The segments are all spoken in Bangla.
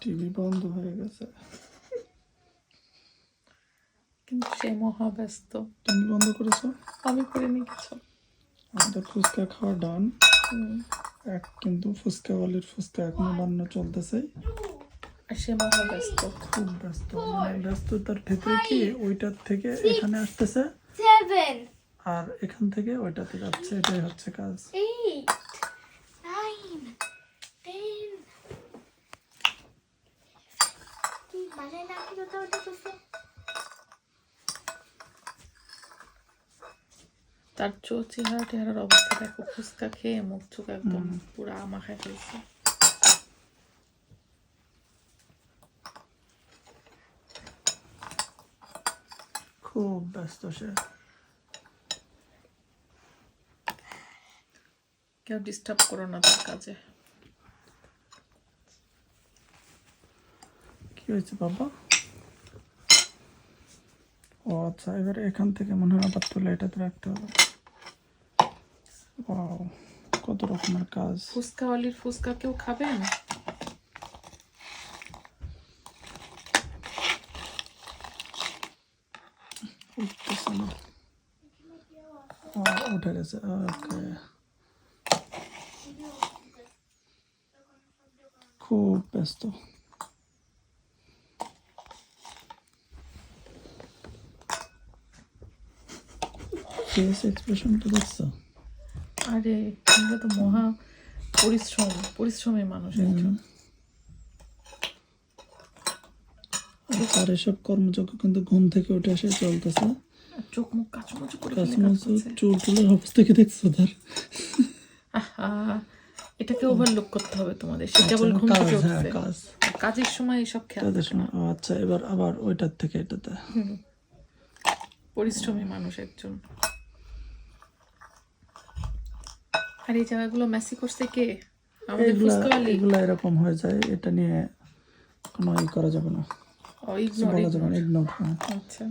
টিভি বন্ধ হয়ে গেছে। কিন্তু সে মহাব্যস্ত। তুমি বন্ধ করেছ? আমি করিনি কিছু। আমাদের ফুচকা খাওয়া ডান এক কিন্তু ফুচকা বালির ফুচকা এখনও বানানো চলতেছে। আর সে মহাব্যস্ত। খুব ব্যস্ত। মানে ব্যস্ততার ভেতরে কি? ওইটার থেকে এখানে আসতেছে। আর এখান থেকে ওইটাতে যাচ্ছে। এটাই হচ্ছে কাজ। তার চো চেহারা টেহারার অবস্থা দেখো ফুচকা খেয়ে মুখ চোখ একদম পুরো মাখায় ফেলছে খুব ব্যস্ত সে। কেউ ডিস্টার্ব করো না তার কাজে। কি হয়েছে বাবা। ও আচ্ছা এবার এখান থেকে মনে হয় আবার তুলে এটাতে রাখতে হবে। Wow, কত রকমের কাজ। ফুচকাওয়ালির ফুচকা কেউ খাবেন? উঠতেছে না। ও, উঠে গেছে ওকে। খুব ব্যস্ত। ফেস এক্সপ্রেশনটা দেখছ? আরে তোমরা তো মহা পরিশ্রম পরিশ্রমী মানুষ একজন। আর এসব কর্মযজ্ঞ কিন্তু ঘুম থেকে উঠে এসে চলতেছে। চোখ মুখ কাচুমাচু করে। চুল অবস্থা কি দেখছ তার এটাকে ওভারলুক করতে হবে তোমাদের। সে কেবল ঘুম থেকে হ্যাঁ উঠছে। কাজ। কাজের সময় এসব খেয়াল সময় আচ্ছা এবার আবার ওইটার থেকে এটাতে। পরিশ্রমী মানুষ একজন। আর এই জায়গাগুলো মেসি করছে কে? আমাদের এগুলা ফুচকাওয়ালি এরকম হয়ে যায় এটা নিয়ে কোনো ই করা যাবে না। ও বলা যাবে না ইগনোর আচ্ছা।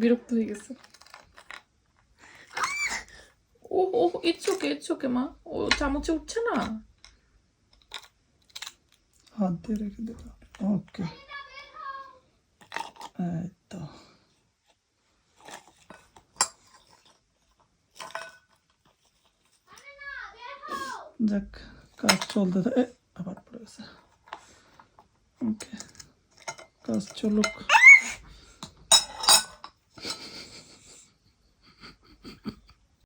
বিরক্ত হয়ে গেছে। ও ও ইটস ওকে ইটস ওকে মা। ও চামচে উঠছে না? হাত দিয়ে রেখে দেবো ওকে এই তো। যাক, কাজ চলতে থাকে আবার পড়ে ওকে কাজ চলুক।